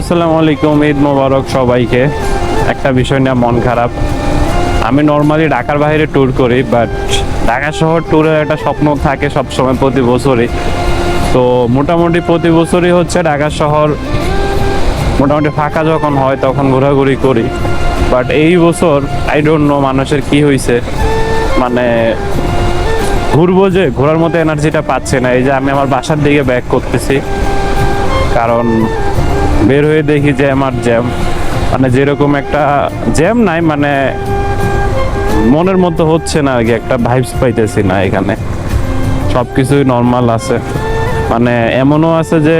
আসসালামু আলাইকুম, ঈদ মোবারক সবাইকে। একটা বিষয় নিয়ে মন খারাপ। আমি নর্মালি ঢাকার বাইরে ট্যুর করি বাট ঢাকা শহর ট্যুরের একটা স্বপ্ন থাকে সবসময় প্রতি বছরই। তো মোটামুটি প্রতি বছরই হচ্ছে ঢাকা শহর মোটামুটি ফাঁকা যখন হয় তখন ঘোরাঘুরি করি। বাট এই বছর আই ডোন্ট নো মানুষের কি হয়েছে মানে ঘুরবো যে, ঘোরার মতো এনার্জিটা পাচ্ছে না। এই যে আমি আমার বাসার দিকে ব্যাক করতেছি। কারণ বের হয়ে দেখি যে আমার জ্যাম। মানে যেরকম একটা জ্যাম নাই মানে মনের মতো হচ্ছে না আর কি, একটা ভাইবস পাইতেছি না এখানে। সব কিছুই নর্মাল আছে। মানে এমনও আছে যে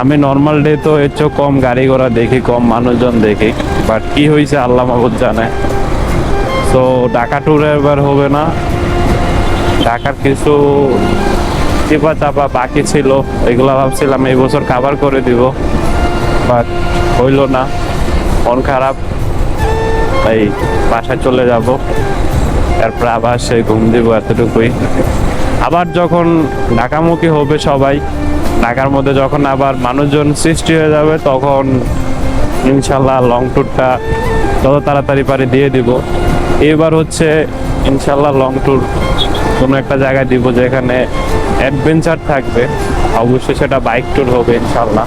আমি নর্মাল ডে তো এর কম গাড়ি ঘোড়া দেখি, কম মানুষজন দেখি। বাট কি হয়েছে আল্লাহ মাহবুদ জানে। তো ঢাকা ট্যুরে এবার হবে না। ঢাকার কিছু চিপা চাপা বাকি ছিল, এগুলো ভাবছিলাম এই বছর কাভার করে দিব। বাট হইল না। মন খারাপ, তাই বাসায় চলে যাব। তারপর আবার সে ঘুম দিব এতটুকুই। আবার যখন ঢাকামুখী হবে সবাই ঢাকার মধ্যে যখন আবার মানুষজন সৃষ্টি হয়ে যাবে, তখন ইনশাল্লাহ লং ট্যুরটা যত তাড়াতাড়ি পারি দিয়ে দিব। এবার হচ্ছে ইনশাল্লাহ লং ট্যুর কোনো একটা জায়গায় দিব যেখানে অ্যাডভেঞ্চার থাকবে। অবশ্যই সেটা বাইক ট্যুর হবে ইনশাল্লাহ।